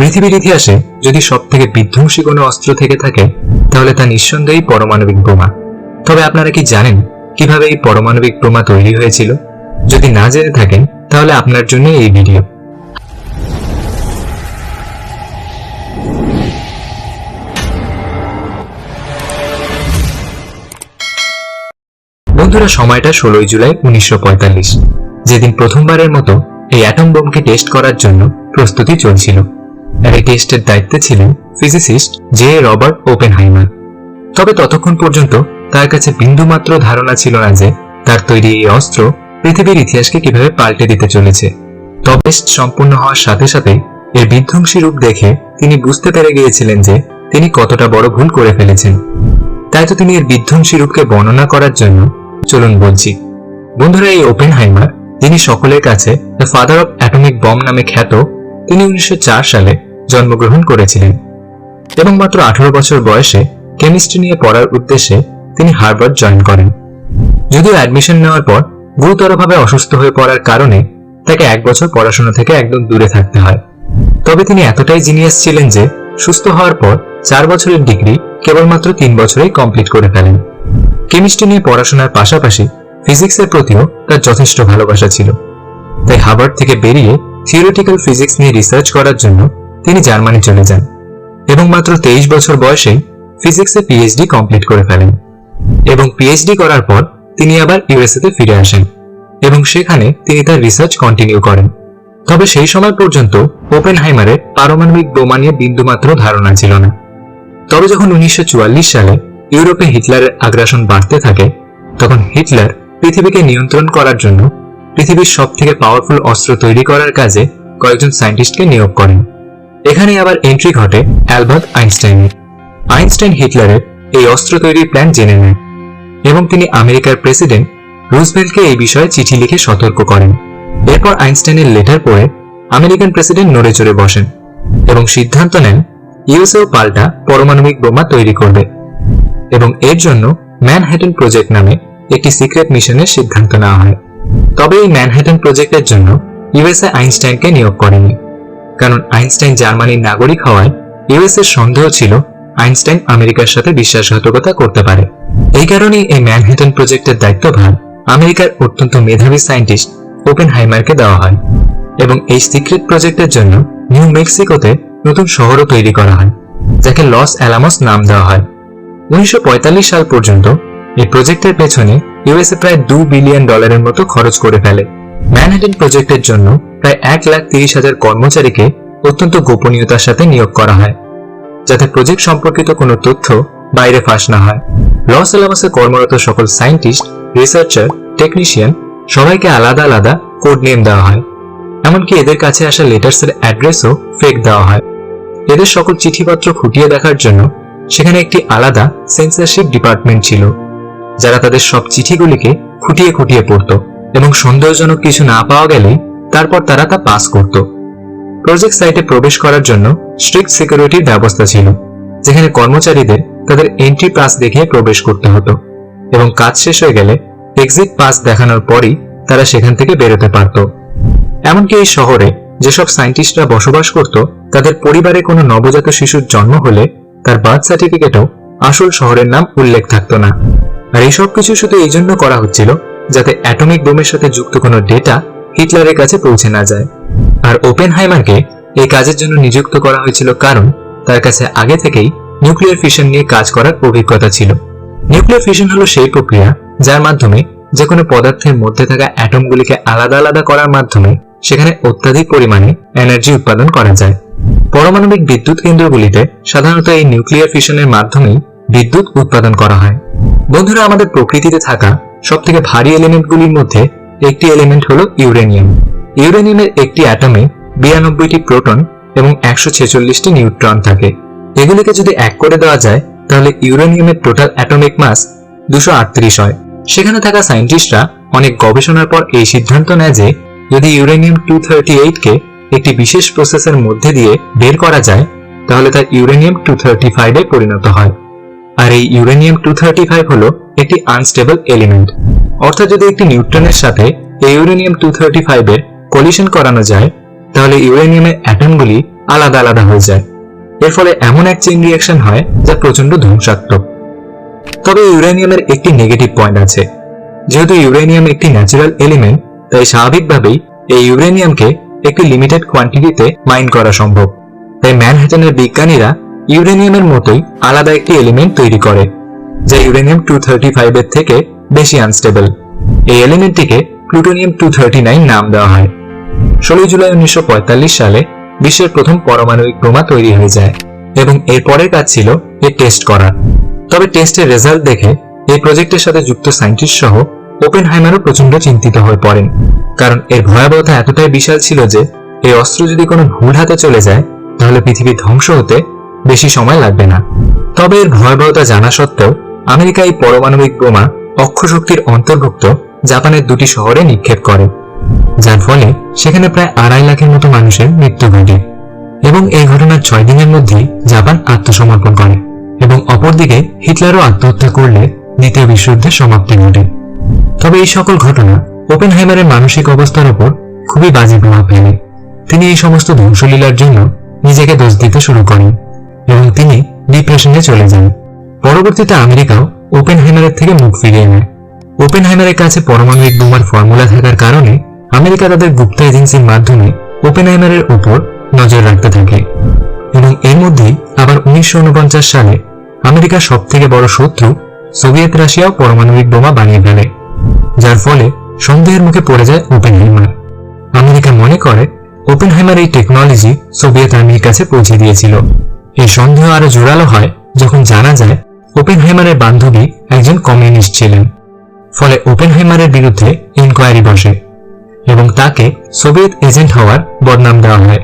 পৃথিবীর ইতিহাসে যদি সব থেকে বিধ্বংসী কোনো অস্ত্র থেকে থাকে, তাহলে তা নিঃসন্দেহেই পারমাণবিক বোমা। তবে আপনারা কি জানেন কীভাবে এই পারমাণবিক বোমা তৈরি হয়েছিল? যদি না জেনে থাকেন, তাহলে আপনার জন্য এই ভিডিও। বন্ধুরা, সময়টা ষোলোই জুলাই উনিশশো পঁয়তাল্লিশ। যেদিন প্রথমবারের মতো এই অ্যাটম বোমকে টেস্ট করার জন্য প্রস্তুতি চলছিল। আর এই টেস্টের দায়িত্বে ছিলেন ফিজিসিস্ট জে রবার্ট ওপেনহাইমার তবে ততক্ষণ পর্যন্ত তার কাছে বিন্দুমাত্র ধারণা ছিল না যে তার তৈরি এই অস্ত্র পৃথিবীর ইতিহাসকে কীভাবে পাল্টে দিতে চলেছে। তবে সম্পূর্ণ হওয়ার সাথে সাথে এর বিধ্বংসী রূপ দেখে তিনি বুঝতে পেরে গিয়েছিলেন যে তিনি কতটা বড় ভুল করে ফেলেছেন। তাই তো তিনি এর বিধ্বংসী রূপকে বর্ণনা করার জন্য চলুন বলছি। বন্ধুরা, এই ওপেন হাইমার যিনি সকলের কাছে the father of atomic bomb নামে খ্যাত, তিনি উনিশশো চার সালে জন্মগ্রহণ করেছিলেন। এবং মাত্র আঠারো বছর বয়সে কেমিস্ট্রি নিয়ে পড়ার উদ্দেশ্যে তিনি হার্ভার্ড জয়েন করেন। যদিও অ্যাডমিশন নেওয়ার পর গুরুতরভাবে অসুস্থ হয়ে পড়ার কারণে তাকে এক বছর পড়াশোনা থেকে একদম দূরে থাকতে হয়। তবে তিনি এতটাই জিনিয়াস ছিলেন যে সুস্থ হওয়ার পর চার বছরের ডিগ্রি কেবলমাত্র তিন বছরেই কমপ্লিট করে ফেলেন। কেমিস্ট্রি নিয়ে পড়াশোনার পাশাপাশি ফিজিক্সের প্রতিও তার যথেষ্ট ভালোবাসা ছিল। তাই হার্ভার্ড থেকে বেরিয়ে থিওরিটিক্যাল ফিজিক্স নিয়ে রিসার্চ করার জন্য তিনি জার্মানি চলে যান এবং মাত্র তেইশ বছর বয়সে ফিজিক্সে পিএইচডি কমপ্লিট করে ফেলেন এবং পিএইচডি করার পর তিনি আবার ইউএসএতে ফিরে আসেন এবং সেখানে তিনি তার রিসার্চ কন্টিনিউ করেন। তবে সেই সময় পর্যন্ত ওপেনহাইমারের পারমাণবিক বোমা নিয়ে বিন্দুমাত্র ধারণা ছিল না। তবে যখন উনিশশো চুয়াল্লিশ সালে ইউরোপে হিটলারের আগ্রাসন বাড়তে থাকে, তখন হিটলার পৃথিবীকে নিয়ন্ত্রণ করার জন্য পৃথিবীর সব থেকে পাওয়ারফুল অস্ত্র তৈরি করার কাজে কয়েকজন সায়েন্টিস্টকে নিয়োগ করেন। এখানে আবার এন্ট্রি ঘটে অ্যালবার্ট আইনস্টাইনের আইনস্টাইন হিটলারের এই অস্ত্র তৈরির প্ল্যান জেনে নেন এবং তিনি আমেরিকার প্রেসিডেন্ট রুজভেল্টকে এই বিষয়ে চিঠি লিখে সতর্ক করেন। এরপর আইনস্টাইনের লেটার পড়ে আমেরিকান প্রেসিডেন্ট নড়ে চড়ে বসেন এবং সিদ্ধান্ত নেন ইউএসএও পাল্টা পারমাণবিক বোমা তৈরি করবে এবং এর জন্য ম্যানহ্যাটন প্রজেক্ট নামে একটি সিক্রেট মিশনের সিদ্ধান্ত নেওয়া হয়। তবে এই ম্যানহ্যাটন প্রজেক্টের জন্য ইউএসএ আইনস্টাইনকে নিয়োগ করেনি। কারণ আইনস্টাইন জার্মানির নাগরিক হওয়ায় ইউএস এর সন্দেহ ছিল আইনস্টাইন আমেরিকার সাথে বিশ্বাসঘাতকতা করতে পারে। এই কারণেই এই ম্যানহেটন প্রজেক্টের দায়িত্বভার আমেরিকার অত্যন্ত মেধাবী সায়েন্টিস্ট ওপেন হাইমারকে দেওয়া হয় এবং এই সিক্রেট প্রজেক্টের জন্য নিউ মেক্সিকোতে নতুন শহরও তৈরি করা হয়, যাকে লস অ্যালামস নাম দেওয়া হয়। উনিশশো পঁয়তাল্লিশ সাল পর্যন্ত এই প্রজেক্টের পেছনে ইউএসএ প্রায় দু বিলিয়ন ডলারের মতো খরচ করে ফেলে। ম্যানহাটন প্রজেক্টের জন্য প্রায় এক লাখ তিরিশ হাজার কর্মচারীকে অত্যন্ত গোপনীয়তার সাথে নিয়োগ করা হয়, যাতে প্রজেক্ট সম্পর্কিত কোনো তথ্য বাইরে ফাঁস না হয়। লস অ্যালামাসে কর্মরত সকল সায়েন্টিস্ট রিসার্চার টেকনিশিয়ান সবাইকে আলাদা আলাদা কোড নেম দেওয়া হয়। এমনকি এদের কাছে আসা লেটার্সের অ্যাড্রেসও ফেক দেওয়া হয়। এদের সকল চিঠিপত্র খুঁটিয়ে দেখার জন্য সেখানে একটি আলাদা সেন্সারশিপ ডিপার্টমেন্ট ছিল, যারা তাদের সব চিঠিগুলিকে খুঁটিয়ে খুঁটিয়ে পড়তো। এবং সন্দেহজনক কিছু না পাওয়া গেলেই তারপর তারা তা পাস করত। প্রজেক্ট সাইটে প্রবেশ করার জন্য স্ট্রিক্ট সিকিউরিটির ব্যবস্থা ছিল, যেখানে কর্মচারীদের তাদের এন্ট্রি পাস দেখিয়ে প্রবেশ করতে হতো এবং কাজ শেষ হয়ে গেলে এক্সিট পাস দেখানোর পরই তারা সেখান থেকে বেরোতে পারত। এমনকি এই শহরে যেসব সায়েন্টিস্টরা বসবাস করত, তাদের পরিবারে কোনো নবজাত শিশুর জন্ম হলে তার বার্থ সার্টিফিকেটও আসল শহরের নাম উল্লেখ থাকতো না। আর এই সব কিছু শুধু এই জন্য করা হচ্ছিল যাতে অ্যাটমিক বোমের সাথে যুক্ত কোনো ডেটা হিটলারের কাছে পৌঁছে না যায়। আর ওপেন হাইমারকে এই কাজের জন্য নিযুক্ত করা হয়েছিল কারণ তার কাছে আগে থেকেই নিউক্লিয়ার ফিশন নিয়ে কাজ করার অভিজ্ঞতা ছিল। নিউক্লিয়ার ফিশন হলো সেই প্রক্রিয়া যার মাধ্যমে যে কোনো পদার্থের মধ্যে থাকা অ্যাটমগুলিকে আলাদা আলাদা করার মাধ্যমে সেখানে অত্যাধিক পরিমাণে এনার্জি উৎপাদন করা যায়। পারমাণবিক বিদ্যুৎ কেন্দ্রগুলিতে সাধারণত এই নিউক্লিয়ার ফিশনের মাধ্যমেই বিদ্যুৎ উৎপাদন করা হয়। বন্ধুরা, আমাদের প্রকৃতিতে থাকা সব থেকে ভারী এলিমেন্টগুলির মধ্যে একটি এলিমেন্ট হলো ইউরেনিয়াম ইউরেনিয়ামের একটি অ্যাটমে বিরানব্বইটি প্রোটন এবং একশো ছেচল্লিশটি নিউট্রন থাকে। এগুলিকে যদি এক করে দেওয়া যায়, তাহলে ইউরেনিয়ামের টোটাল অ্যাটমিক মাস দুশো আটত্রিশ হয়। সেখানে থাকা সায়েন্টিস্টরা অনেক গবেষণার পর এই সিদ্ধান্ত নেয় যে, যদি ইউরেনিয়াম টু থার্টি এইটকে একটি বিশেষ প্রসেসের মধ্যে দিয়ে বের করা যায়, তাহলে তা ইউরেনিয়াম টু থার্টি ফাইভে পরিণত হয়। আর এই ইউরেনিয়াম টু থার্টি ফাইভ হল একটি আনস্টেবল এলিমেন্ট অর্থাৎ যদি একটি নিউট্রনের সাথে এই ইউরেনিয়াম টু থার্টি ফাইভের কলিশন করানো যায়, তাহলে ইউরেনিয়ামের অ্যাটমগুলি আলাদা আলাদা হয়ে যায়। এর ফলে এমন এক চেইন রিয়াকশন হয় যা প্রচণ্ড ধ্বংসাত্মক। তবে ইউরেনিয়ামের একটি নেগেটিভ পয়েন্ট আছে। যেহেতু ইউরেনিয়াম একটি ন্যাচারাল এলিমেন্ট তাই স্বাভাবিকভাবেই এই ইউরেনিয়ামকে একটি লিমিটেড কোয়ান্টিটিতে মাইন করা সম্ভব। তাই ম্যানহাটনের বিজ্ঞানীরা ইউরেনিয়ামের মতোই আলাদা একটি এলিমেন্ট তৈরি করে, যা ইউরেনিয়াম টু থার্টি ফাইভের থেকে বেশি আনস্টেবল এই এলিমেন্টটিকে প্লুটোনিয়াম টু নাম দেওয়া হয়। ষোলোই জুলাই উনিশশো সালে বিশ্বের প্রথম পারমাণবিক বোমা তৈরি হয়ে যায় এবং এর পরের কাজ ছিল এর টেস্ট করা। তবে টেস্টের রেজাল্ট দেখে এই প্রজেক্টের সাথে যুক্ত সায়েন্টিস্ট সহ ওপেন হাইমারও প্রচণ্ড চিন্তিত হয়ে পড়েন। কারণ এর ভয়াবহতা এতটাই বিশাল ছিল যে, এই অস্ত্র যদি কোনো ভুল হাতে চলে যায়, তাহলে পৃথিবী ধ্বংস হতে বেশি সময় লাগবে না। তবে এর ভয়াবহতা জানা সত্ত্বেও আমেরিকা এই পারমাণবিক বোমা, অক্ষশক্তির অন্তর্ভুক্ত, জাপানের দুটি শহরে নিক্ষেপ করে। যার ফলে সেখানে প্রায় আড়াই লাখের মতো মানুষের মৃত্যু ঘটে এবং এই ঘটনার ছয় দিনের মধ্যেই জাপান আত্মসমর্পণ করে এবং অপরদিকে হিটলারও আত্মহত্যা করলে দ্বিতীয় বিশ্বযুদ্ধের সমাপ্তি ঘটে। তবে এই সকল ঘটনা ওপেনহাইমারের মানসিক অবস্থার উপর খুবই বাজে প্রভাব ফেলে। তিনি এই সমস্ত ধ্বংসলীলার জন্য নিজেকে দোষ দিতে শুরু করেন। এবং তিনি ডিপ্রেশনে চলে যান। পরবর্তীতে আমেরিকাও ওপেনহাইমারের থেকে মুখ ফিরিয়ে নেয়। ওপেনহাইমারের কাছে পারমাণবিক বোমার ফর্মুলা থাকার কারণে আমেরিকা তাদের গুপ্ত এজেন্সির মাধ্যমে ওপেনহাইমারের উপর নজর রাখতে থাকে। এবং এর মধ্যেই আবার উনিশশো ঊনপঞ্চাশ সালে আমেরিকার সব থেকে বড় শত্রু সোভিয়েত রাশিয়াও পারমাণবিক বোমা বানিয়ে ফেলে, যার ফলে সন্দেহের মুখে পড়ে যায় ওপেনহাইমার। আমেরিকা মনে করে, ওপেনহাইমার এই টেকনোলজি সোভিয়েত আর্মির কাছে পৌঁছে দিয়েছিল। এই সন্দেহ আরও জোরালো হয় যখন জানা যায় ওপেনহাইমারের বান্ধবী একজন কমিউনিস্ট ছিলেন। ফলে ওপেনহাইমারের বিরুদ্ধে ইনকোয়ারি বসে এবং তাকে সোভিয়েত এজেন্ট হওয়ার বদনাম দেওয়া হয়।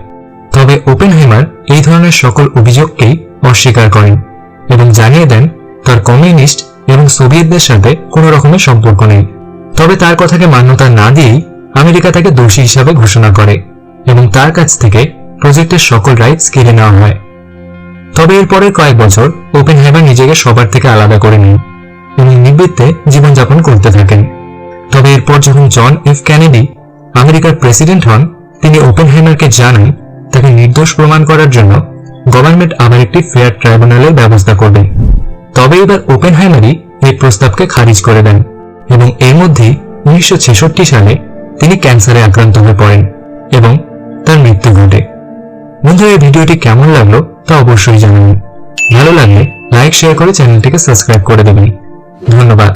তবে ওপেনহাইমার এই ধরনের সকল অভিযোগকেই অস্বীকার করেন এবং জানিয়ে দেন, তার কমিউনিস্ট এবং সোভিয়েতদের সাথে কোনো রকমের সম্পর্ক নেই। তবে তার কথাকে মান্যতা না দিয়েই আমেরিকা তাকে দোষী হিসাবে ঘোষণা করে এবং তার কাছ থেকে প্রজেক্টের সকল রাইটস কেড়ে নেওয়া হয়। তবে এরপরে কয়েক বছর ওপেন ওপেনহাইমার নিজেকে সবার থেকে আলাদা করে নেন। এবং নিবৃত্তে জীবনযাপন করতে থাকেন। তবে এরপর যখন জন এফ ক্যানেডি আমেরিকার প্রেসিডেন্ট হন, তিনি ওপেনহাইমারকে জানান তাকে নির্দোষ প্রমাণ করার জন্য গভর্নমেন্ট আবার একটি ফেয়ার ট্রাইব্যুনালের ব্যবস্থা করবে। তবে এবার ওপেনহাইমারই এই প্রস্তাবকে খারিজ করে দেন এবং এর মধ্যেই উনিশশো ছেষট্টি সালে তিনি ক্যান্সারে আক্রান্ত হয়ে পড়েন এবং তার মৃত্যু ঘটে। বন্ধুরা, এই ভিডিওটি কেমন লাগল তা অবশ্যই জানাবেন। ভালো লাগলে লাইক শেয়ার করে চ্যানেলটিকে সাবস্ক্রাইব করে দেবেন। ধন্যবাদ।